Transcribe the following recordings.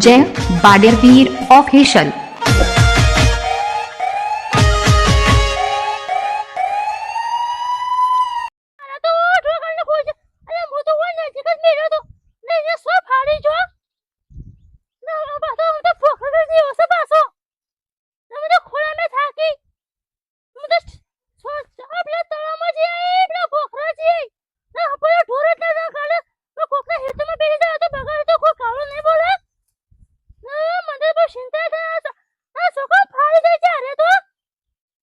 જય બાડેરવીર ઓફિશિયલ મારા તો ઢોકળને ખોજ અરે હું તો વન નજીક જ મેલ્યો તો ને એ સો ફાડી જો ના આ પાછો હું તો ફોકડો જેવો છે પાછો ને હું તો ખોળા મે થાકી હું તો સો આપલા તળામાં જઈ પેલા ફોકરા જઈ ના પેલા ઢોર એટલે ના કાલે તો કોકના હેતમાં બેસી જાય તો બગાડ તો કોઈ કાળો નહીં બોલે ના મને બહુ ચિંતા થાય આ આ છોકરો ફાડી જાય છે અરે તો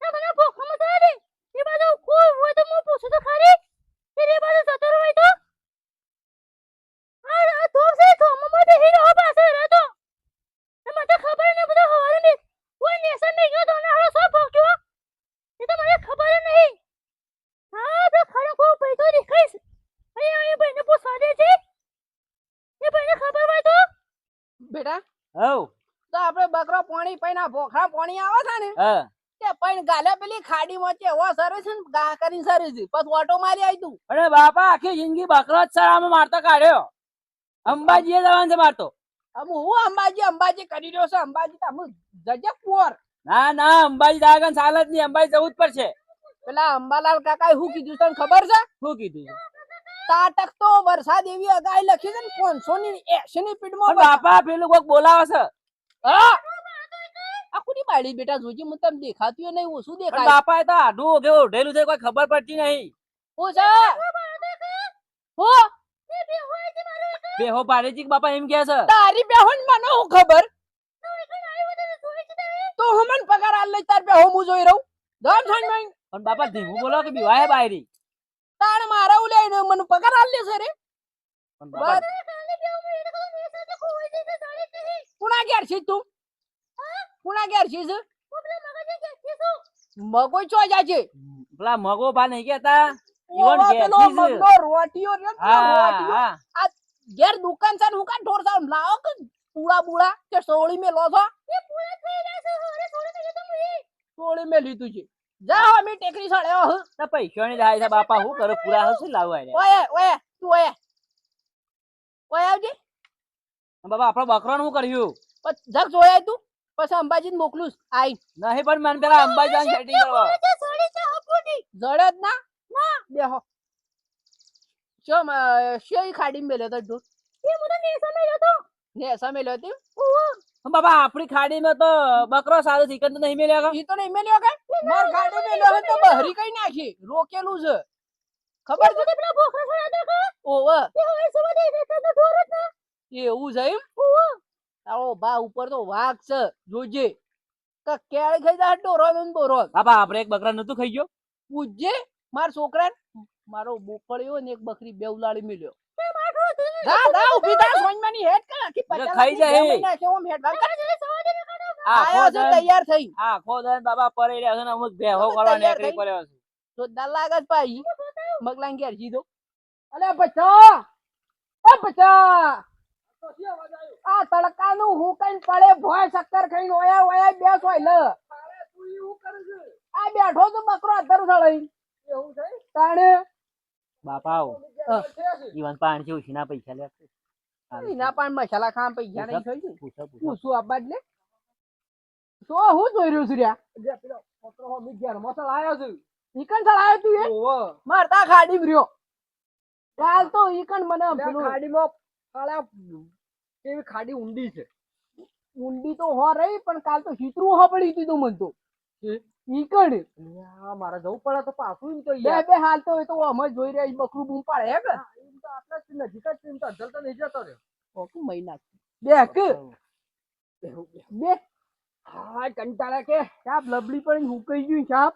ના મને ભૂખમાં થાય એ બાજુ કોઈ હોય તો હું પૂછું તો ખરી ફિર એ બાજુ જતો રહો તો આ આ તો છે તો મમ્મા બેહી રહ્યો પાસે રહે તો ને મને ખબર ને બધો હવારે મે કોઈ નેસા મે ગયો તો ને હાલો સો ભોગ્યો એ તો મને ખબર જ નહીં હા આપણે ખરો કોઈ ભાઈ તો દેખાઈશ અહીંયા એ ભાઈને પૂછવા દે છે એ ભાઈને ખબર હોય તો બેટા. હવ તો આપણે બકરો પાણી પૈન ભોખરા પાણી આવે છે ને તે પૈન ગાલે પેલી ખાડી માં છે ઓ સરે છે ને ગા કરીને સરે છે. પછી ઓટો મારી આવી તું અરે બાપા આખી જિંદગી બકરો જ સરામાં મારતો કાઢ્યો. અંબાજી એ જવાનું છે મારતો. આમ હું અંબાજી અંબાજી કરી રહ્યો છે. અંબાજી તો આમ જજે પોર ના ના અંબાજી દાગન સાલ જ નહીં. અંબાજી જવું જ પડશે. પેલા અંબાલાલ કાકા શું કીધું તને ખબર છે? શું કીધું તાટક તો વરસાદ એવી અગાઈ લખી છે ને પાંચસો ની એસી ની પીડમાં બાપા પેલું કોક બોલાવે છે. આખું બાળી બેટા જોજી મને તમને દેખાતું નહીં ઓછું દેખાય. બાપા તો આઢું કેવું ઓઢેલું છે કોઈ ખબર પડતી નહીં. હું છે હો. બેહો પાડે છે કે બાપા એમ કે છે? તારી બેહોન મને હું ખબર? તો હું મને પગાર આલ લઈ તાર બેહો હું જોઈ રહું. ધન ધન મેં પણ બાપા ધીમું બોલો કે બીવાય બાયરી? તાણ મારા ઉલે ને મને પગાર આલ રે. છે નહીં કુણા ઘેર છે તું? કુણા ઘેર છે કે મગો ચો જા છે. પેલા મગો ભા નહીં કેતા ઈવન પેલો. મગનો રોટીયો રે. હા ઘેર દુકાન છે હું કા ઢોર સાવ લાવો કે પૂળા બુળા તે સોળી મે લો છો? એ પૂરા થઈ રહ્યા છે સોળી મે લીધું છે. જા હો મે ટેકરી સળ્યો હ તો પૈસાની થાય છે બાપા હું કરું પૂરા હસી લાવવા એને ઓય ઓય તું ઓય ઓય આવજે બાપા આપણો બકરો શું કર્યું જગ જોયા તું પછી અંબાજી ને મોકલું. આઈ નહીં પણ મને પેલા અંબાજી ને સેટિંગ કરવા જડે જ ના ના બેહો શો શેય ખાડી મેલ્યો તો ઢોર એ મને નેસા મેલ્યો તો નેસા મેલ્યો તે પણ આપણી આપણી ખાડીમાં તો બકરો સારો ચિકન તો નહીં મળ્યા ઈ તો નહીં મેલ્યો કે? માર ગાડી મેલ્યો હોય તો બહરી કઈ નાખી. રોકેલું છે. ખબર છે? પેલા ભોખરા છોડા દેખો ઓવ. એ હવે સુવા દે દે તો ઢોર જ એવું છે એમ? તારો બા ઉપર તો વાઘ છે. જોજે. કે કેળ ખાઈ જા ડોરો ને બોરો બાબા આપણે એક બકરા નતું ખાઈ ગયો? પૂજે માર છોકરા મારો બોકળ્યો ને એક બકરી બે ઉલાડી મેલ્યો. એ માઠો તું જા જા ઊભી હેડ કા કે પચાસ ખાઈ જાય. મહિના ઓમ હેડ ભાગ કરે સુવા દે કાઢો આયો આખો છે તૈયાર થઈ. હા ખોદન બાબા પડી રહ્યા છે ને અમુક બેહો કરવા નીકળી પડ્યો છે. તો દાલ લાગે પાઈ મગલાં ઘેર જીધો. અલે બચ્ચા એ બચ્ચા આ તડકાનું હું કઈ પડે ભોય શક્કર ખાઈને ઓયા ઓયા બેસ હોય લ. આ બેઠો તો બકરો અધર સળઈ એવું છે? તાણે. બાપા આવો. ઈવન પાણ છે ઉછીના પૈસા લે. એના પાણ મસાલા ખાવા પૈસા નહીં થઈ પૂછો પૂછો. આબાદ લે. તો હું જોઈ રહ્યો છું રહ્યા ઈકણ આયો તું એ? મારતા ખાડી રહ્યો કાલ તો ઈકણ મને પેલું ખાડીમાં કાળા કેવી ખાડી ઊંડી છે. ઊંડી તો હો રહી પણ કાલ તો ચિત્રું હો પડી તું મન તો. ઈકણ આ મારે જવું પડે તો પાછું તો બે બે હાલ તો તો અમે જોઈ રહ્યા છીએ બકરું બૂમ પાડે હે કે? એમ તો આટલા જ નજીક જ એમ તો અજલ તો નહીં જતો રહ્યો. ઓકે મહિના બે કે બે. હા કંટાળા કે? સાપ લબડી પડી હુકાઈ ગયું સાપ?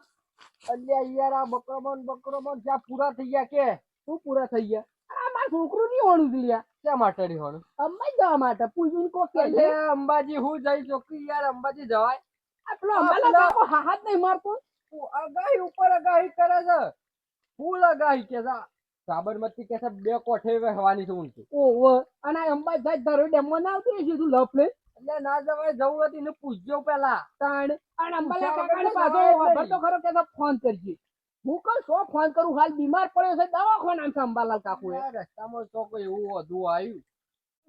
અલ્યા યાર આ બકરોમાં ને બકરોમાં જ્યાં પૂરા થઈ ગયા કે? શું પૂરા થઈ ગયા? આ માર છોકરું નહીં હોણું છે લ્યા ક્યાં માટે હોવાનું અંબાઈ જવા માટે. પૂછ્યું કો કે અંબાજી હું જઈ ચોકી યાર અંબાજી જવાય. આપણો અંબાલા કાકો હાથ નહીં મારતો. અગાહી ઉપર અગાહી કરે છે. ફૂલ અગાહી કે છે. સાબરમતી કે છે બે કોઠે વહેવાની છે ઊંચી. ઓહો અને જાય ધરો ડેમમાં ના આવતી હશે તું લપ લે. એટલે ના જવાય જવું હતી ને પૂછજો પેલા. તાણ અને અંબાલા કાકાને પાછો ખબર તો ખરો કે ફોન કરજે. હું કઉ સો ફોન કરું હાલ બીમાર પડ્યો છે દવાખાના છે અંબાલાલ કાકુ રસ્તામાં તો કોઈ એવું વધુ આવ્યું.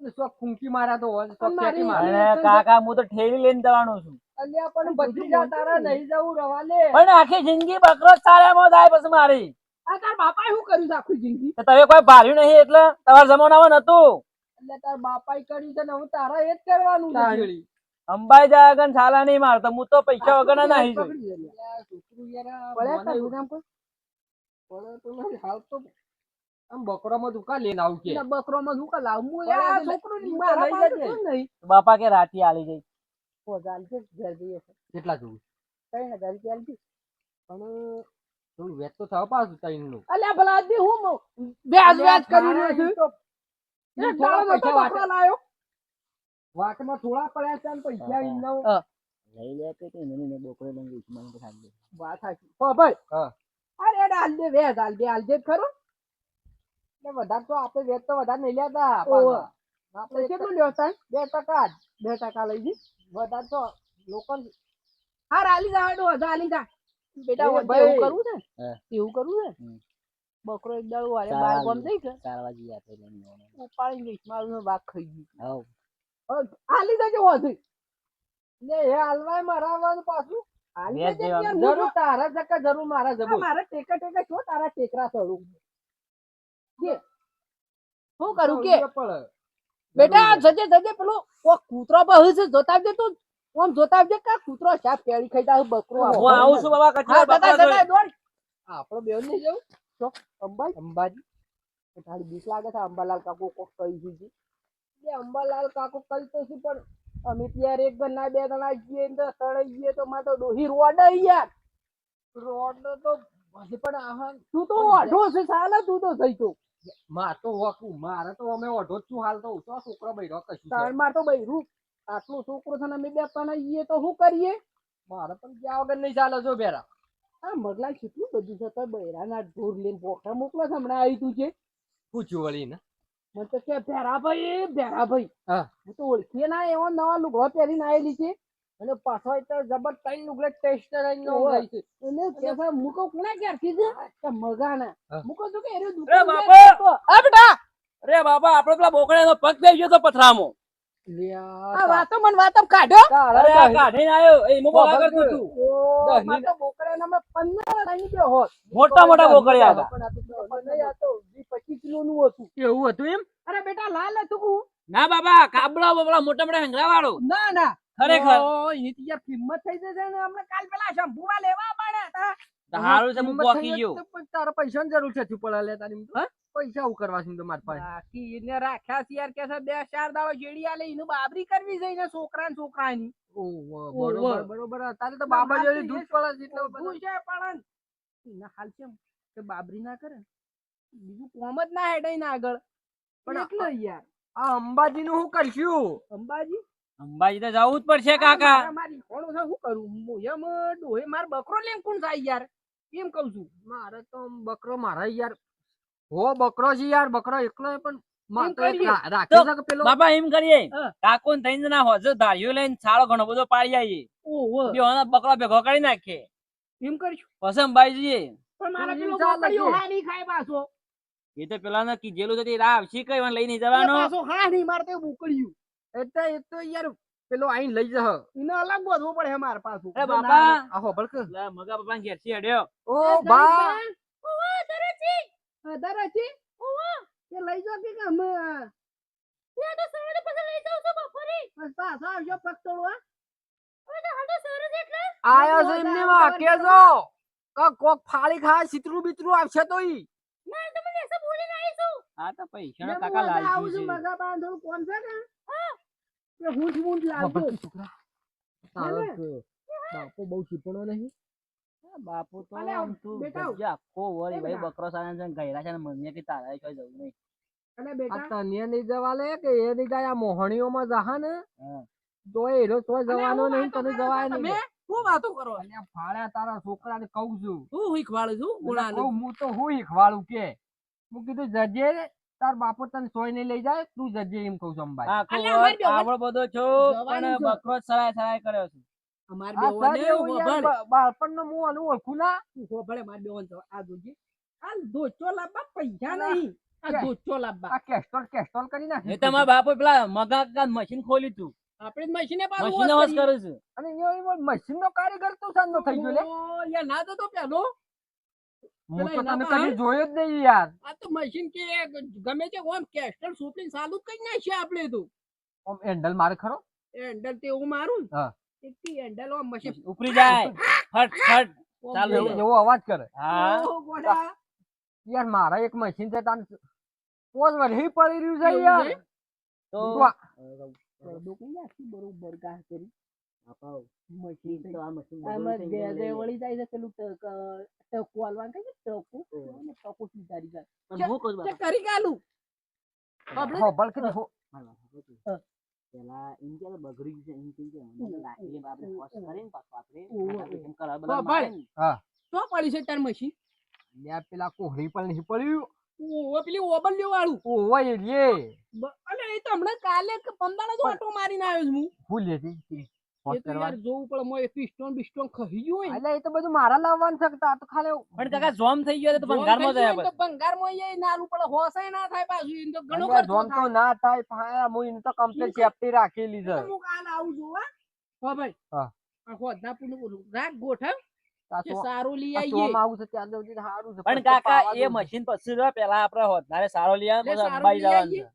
ફૂંકી મારા તો હોય તો પણ મારે કાકા હું તો ઠેલી લઈને જવાનો છું. અલ્યા પણ ભત્રીજા તારા નહીં જવું રવાલે પણ આખી જિંદગી બકરો જ સારામાં જાય પછી મારી. આ તાર બાપાએ શું કર્યું છે આખી જિંદગી? તો તમે કોઈ ભાર્યું નહીં એટલે તમારા જમાનામાં નતું એટલે તાર બાપાએ કર્યું છે ને હું તારા એ જ કરવાનું છે અંબાઈ જાય આગળ છાલા નહીં મારતો હું તો પૈસા વગર નહીં જોઈ. છોકરું યાર? પડે તો હાલ તો બાપા કે રાતી આલી જઈ. કેટલા જોવું? ત્રણ હજાર રૂપિયા આલજે. પણ થોડું વેચ તો થવા પાછું તૈનનું અલ્યા ભલા આદમી હું વ્યાજ વ્યાજ કરી રહ્યો છું. એક દાડો નતો બકરો લાયો. વાટમાં થોડા પડ્યા છે પૈસા હા. લઈ લે કે વાત સાચી. હો ભાઈ. હા. અરે હાલ દે હાલ દે હાલ દે જ ખરો? વધારે તો આપણે વેચ તો વધારે નહીં લેતા આપણે કેટલું લ્યો સાહેબ બે ટકા જ. બે ટકા લઈ જઈ વધારે તો લોકો હા રાલી જા હેડો હજા આલી જા. બેટા ભાઈ. એવું કરવું છે? એવું કરવું છે? બકરો એક દાડો વારે. બાર ગામ જઈ કે ચાર વાગી ગયા લઈને ઉપાડી જઈશ મારું વાઘ ખાઈ ગયું. હવ. આલી જા કેવો હોધી ને એ હાલવાય પાછું. દેવાનું. યાર, હું જરૂર. તારા જકા જરૂર મારા જબો. મારે ટેકા ટેકા છો તારા ટેકરા ચડું શું કરું કે બેટા જજે જજે પેલો કોક કૂતરો બહુ છે જોતા આવજે તું. આમ જોતા આવજે કે કૂતરો સાપ કેળી ખાઈ જાય બકરો હું આવું છું બાબા કચરા બકરા દોડ. આપણો બેવ નહીં જવું તો અંબાજી. અંબાજી. તારી બીક લાગે છે અંબાલાલ કાકુ કોક કહી દીધી એ અંબાલાલ કાકો કહી તો શું પણ અમે ત્યારે એક ના બે જણા જઈએ ને તો સડાઈ જઈએ તો મારે તો ડોહી રોડાઈ યાર. રોડ નો તો હજી પણ આહા તું તો ઓઢો છે સાલા તું તો થઈ તો માર તો મારે તો અમે ઓઢો જ છું હાલ તો તો છોકરો બૈરો કશું છે. તાણ તો બૈરું. આટલું છોકરો છે ને અમે બે પનાઈએ તો શું કરીએ? મારે પણ જ્યાં વગર નહીં ચાલે જો બેરા આ મગલા કેટલું બધું છે તો બૈરાના ઢોર લઈને પોખરા મોકલો છે હમણાં આવી તું છે પૂછ્યું વળી ને? મને તો કે ભેરા ભાઈ ભેરા ભાઈ હા. હું તો ઓળખીએ ના એવો નવા લુગડો પહેરીને આવેલી છે. અને પાછો તો જબર ત્રણ લુગડે ટેસ્ટ લઈને ઓવે. લઈ છે. એને કે મુકો કોના ક્યારથી છે? કે મગાના. મુકો તો કે એરે દુકાન બાપો! આ બેટા! અરે બાપા આપણો પેલા બોકડાનો પગ બે ગયો તો પથરામો. આ વાતો મન વાતો કાઢ્યો અરે આ કાઢીને આવ્યો એ તું બોકડા દહીં માર તો બોકડાના મેં 15 લાઈન ગયો હોત. મોટા મોટા બોકડિયા હતા. પણ આ તો ખબર નહીં, આ તો 20 કિલોનું હતું. એવું હતું એમ? અરે બેટા લાલ હતું ના બાબા કાબડા બાબડા મોટા મોટા હંગરા વાળો ના ના. ખરેખર? કિંમત થઈ જશે ને હમણાં કાલ પેલા શંભુવા લેવા પડ્યા હતા. હારું છે હું પોકી ગયો. પણ તારા પૈસાની જરૂર છે ચૂપડા લે તારી હા? પૈસા હું કરવા છે તો પાસે. બાકી એને રાખ્યા છે યાર કે છે બે ચાર દાડો જેડી આલે એનું બાબરી કરવી છે એને છોકરા ને છોકરાની. ઓહો, ઓહો. બરોબર બરોબર. તારે તો બાબા હાલ દૂધ પડે છે એટલે બધું. છે પણ. એના હાલ છે કે બાબરી ના કરે. બીજું કોમ જ ના હેડાય ના આગળ. પણ એટલે યાર આ અંબાજી નું શું કરશું? અંબાજી? અંબાજી તો જવું જ પડશે કાકા. મારી કોણ છે શું કરું? હું એમ ડોહે માર બકરો લેમ કોણ થાય યાર? એમ કહું છું. મારે તો બકરો મારા યાર. હો બકરો છે યાર બકરો એકલો પણ તો બાપા એમ કરીએ. કાકો ને થઈને ના હોજો ધાર્યો લઈને છાળો ઘણો બધો પાડી આવીએ. ઓહો. બકરા ભેગો કરી નાખીએ એમ કરશું. પછી અંબાજી જઈએ એ તો પેલા ને કીધેલું છે આવશે કઈ લઈને જવાનો? હા નહીં મારે તો બોકડ્યું એટલે એ તો યાર પેલો આઈને લઈ જશે ઇને અલગ બોધવું પડે માર પાછું. અરે બાપા. આ હોબળ કે લે, મગા બાપા ઘેરથી હડ્યો. ઓ બા. ઓવા દરજી અધાર ઓવા કે લઈ જો કે કે એ તો સવારે પછી લઈ જાઉં છું બપોરે. બસ આવજો પગ તોડવા હવે તો હાડો સવારે જ એટલે. આયા છે એમને માં કેજો. કે કોક ફાળી ખાય સિતરું બીતરું આવશે તો ઈ ના તો મને એસા બોલીને આવી છું હા તો પૈસા કાકા લાલજી છે મગા બાંધો કોણ છે ને. કે હું જ લાવજો તારો ને? તો બાપો બહુ ચીપણો નહીં. બાપુ તો આમ તું આખો વળી એ ભાઈ બકરો સારા છે ગયરા છે ને મને કે તારા કોઈ જવું નહીં. આ તને નહીં જવા લે કે એ નહીં જાય? આ મોહણીઓમાં જહા ને? હા. તો જવાનો નહીં તને જવાય નહીં. શું વાતો કરો? અલ્યા ફાળ્યા તારા છોકરાને કહું છું. હું છું હું તો હું શીખવાડું કે? હું કીધું જજે તાર બાપો તને સોય ને લઈ જાય તું જજે એમ કહું છું અંબાઈ આખો આવડો બધો છો પણ બકરો સરાય સરાય કર્યો છે. અમાર બેવને બાળપણ નો હું આનું ઓળખું ના? ઓ ભલે માર બેવન તો આ જોજે. આ દોચો લાબા પૈસા નહીં. આ દોચો લાબા આ કેસ્ટોલ કેસ્ટોલ કરી ના એ તમારા બાપો પેલા મગા મશીન ખોલી તું. આપણે મશીને પાછું મશીન વોશ કરે છે. અને એ મશીન નો કારીગર તું સાંજનો થઈ ગયો લે. ઓ, યાર ના તો તો પેલો હું તો તને કદી જોયો જ નહીં યાર. આ તો મશીન કે ગમે તે ઓમ કેસ્ટલ સોપડીને ચાલુ જ કરી નાખીએ આપણે તો. આમ હેન્ડલ મારે ખરો? હેન્ડલ તે હું મારું. ને હા. એકથી હેન્ડલ ઓમ મશીન ઉપરી જાય. ફટ ફટ ચાલુ. એવો અવાજ કરે. હા. યાર મારા એક મશીન છે તાન પોઝ વર્ષી પડી રહ્યું છે યાર. તો કઈ નાખી બરોબર ગાહ કરી. પેલું ને, મારા. મારે ને. કોહરી પણ નહીં પડ્યું. ઓહો પેલી ઓબલ્યો વાળું ઓવો એ રે બ- અલે એ તો હમણાં કાલે જ ઓટો મારીને આવ્યો છું હું. ભૂલ લેતી? એ તો યાર જોવું પડે મોય પિસ્ટોન બિસ્ટોન ખહી ગયું હોય એટલે એ તો બધું મારા લાવવાનું છે આ તો ખાલી પણ કાકા જોમ થઈ ગયો તો ભંગારમાં જાય ગયું હોય ને તો ભંગારમાં એ નાલું પડે હોશે ના થાય પાછું એને તો ઘણો અંદર જોમ તો ના થાય ભાઈ હું એને તો કમ્પ્લીટ સેફટી રાખેલી છે. હું કાલે આવું છું હા. ભાઈ. હા. આ હોદનાપુરનું બોલું. રાખ ગોઠવ આ કે સો- સારું લઈ આવીએ આવું છે ત્યાં સુધી સારું છે પણ કાકા એ મશીન પછી પેલા આપણે હોદનારે સારો લઈ આવે પછી અંબાઈ જવાનું. છે.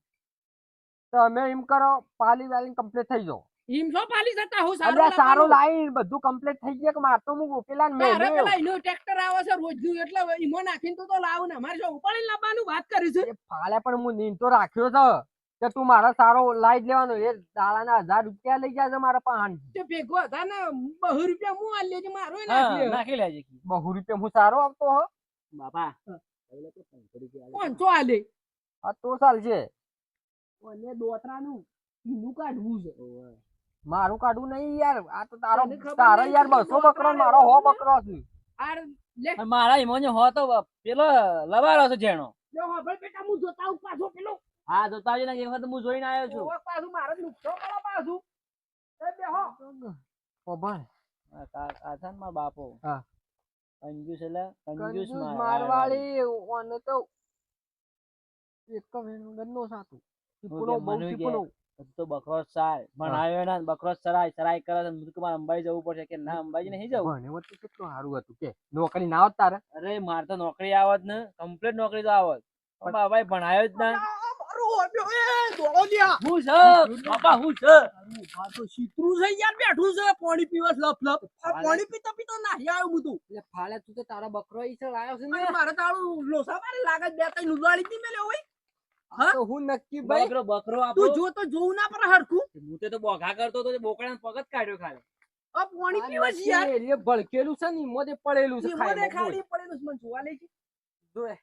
તમે એમ કરો પાલી વાલી કમ્પ્લીટ થઈ જાઓ. હિમ પાલી જતા હું એટલે સારું આ સારો લાઈન બધું કમ્પ્લીટ થઈ ગયા કે માર તો હું પેલા ને તારે પેલા ઇનો ટ્રેક્ટર આવે છે રોજનું એટલે હવે ઈમો નાખીને તું તો લાવ ને. મારે શું ઉપાડી લાવવાનું વાત કરી છે. ફાલે પણ હું નીન તો રાખ્યો છે. કે તું મારા સારો લાઈ લેવાનો એ દાડાના હજાર રૂપિયા લઈ જાય છે મારા પાંચ તે ભેગો હતા ને બહુ રૂપિયા હું આલી લેજે મારો નાખી લેજે બહુ રૂપિયા હું સારો આવતો હો. બાપા પાંચસો આલે. આ તો ચાલશે અને દોતરાનું ઈનું કાઢવું છે. મારું કાઢવું નહીં યાર. આ તો તારો તારો યાર બસો બકરો મારો હો બકરો છે. આર લે. મારા ઈમોને હો તો પેલો લવારો છે જેનો બેટા હું જોતા પાછો પેલો. હા જોતા આવજો ને એક વખત હું જોઈને આવ્યો છું. પાછું મારે નુકસો પડો પાછું. એ બેહો. ખબર આ કા- આ છે બાપો. હા. કંજૂસ એટલે કંજૂસ. મારવાળી ઓને તો એક તો વેણ ગન્નો સાતું ચીપણો બહુ હજુ તો બકરો જ પણ આવ્યો ના બકરો સરાય સરાય કરે છે. મું તો મારે અંબાઈ જવું પડશે કે ના અંબાઈ નહીં જવું? હોત તો કેટલું સારું હતું કે? નોકરી ના આવત તારે? અરે મારે તો નોકરી આવત ને. કમ્પ્લીટ નોકરી તો આવત. બાપા ભાઈ ભણાયો જ ના. આ મારો હોબ્યો એ દોડો લ્યા. હું છે? બાપા હું છે? તો છે યાર બેઠું છે. પાણી પીવા લપ લપ. પાણી પીતા પીતા નાહી આવ્યો હું તું એટલે ફાલે તું તો તારા બકરો ઈ છે લાયો છે મારે તારું લોસા મારે લાગે બે કઈ ઉલાળી દી મેલે હોય હા? હું નક્કી ભાઈ બકરો બકરો આપો તું જો તો જોવું ના પડે હરખું. હું તો બોઘા કરતો તો બોકડા પગ જ કાઢ્યો ખાલી. પાણી પીવા છે યાર. ને ઈમોદે પડેલું છે ખાલી પડેલું છે મને જોવા લે છે જોએ.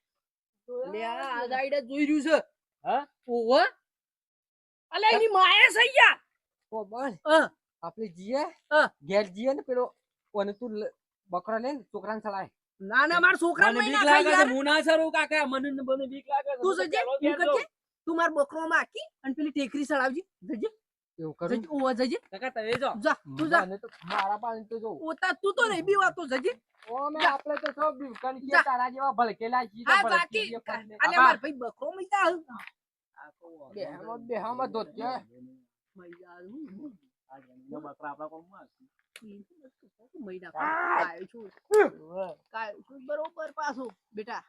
લે આ આ જોઈ રહ્યું છે. હા? ઓહો. અલે એની માએ છે યાર. ઓ આપણે જીએ. હા. ઘેર જીએ ને પેલો ઓને તું બકરા બકરો ને છોકરાને ચલાય ના ના મારા છોકરા મને બીક લાગે છે હું ના સરું કાકા મને મને બીક લાગે છે તું સજે હું કરજે. તું માર બકરો માકી અને પેલી ટેકરી ચડાવજે જજે. એવું કરું? જજે જજે. કાકા તમે જો. જા તું જા. તો મારા તો જો. ઓતા તું તો નહીં બી વાતો જજે. ઓ મે આપણે તો સૌ બીવકણ છીએ જા. તારા જેવા છીએ હા બાકી. માર ભાઈ બકરો મય જા બેહામાં બેહામાં ધોતિયા. મય જા હું બકરા આપણા ના કાયો છું. કાયો છું બરોબર પાછો બેટા.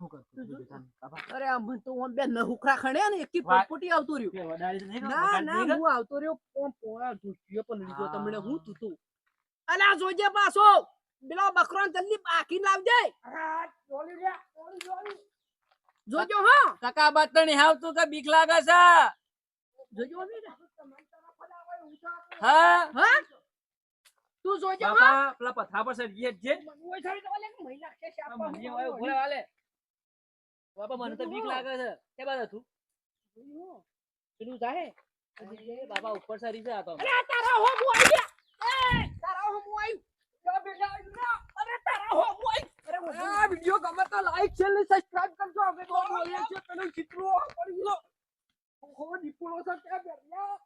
શું કરતું તું બેટા? બાબા, અરે આ તો ઓમ બે નહુકરા ખણ્યા ને એકી પટપટી આવતો રહ્યો. તો ના ના હું આવતો રહ્યો ઓમ પોળા ધૂસિયો પણ લીધો હા. તમને હું તું તું જોજે પાછો. પેલા બકરો જલ્દી બાકી લાવજે. જોજો હા. કાકા બાત તો નહીં આવતું કે બીક લાગે છે? જોજો હા? હા? તું જોજો હા? બાપા પેલા પથા પર જે છે ઓય સારી તો લે મહિના કે શાપા મને ઓય ઊભો વાલે. બાપા મને તો બીક લાગે છે. કે બાદ તું? પેલું જાહે બાપા ઉપર સરી છે આ તો. અરે તારા હો હું આવી ગયા. એ તારા હો હું આવી જા બેટા ના અરે તારા હો હું આવી અરે આ વિડિયો ગમે તો લાઈક શેર ને સબસ્ક્રાઇબ કરજો. બોલીએ છીએ ચિત્રો પડી ગયો હો દીપુલો કે બેરિયા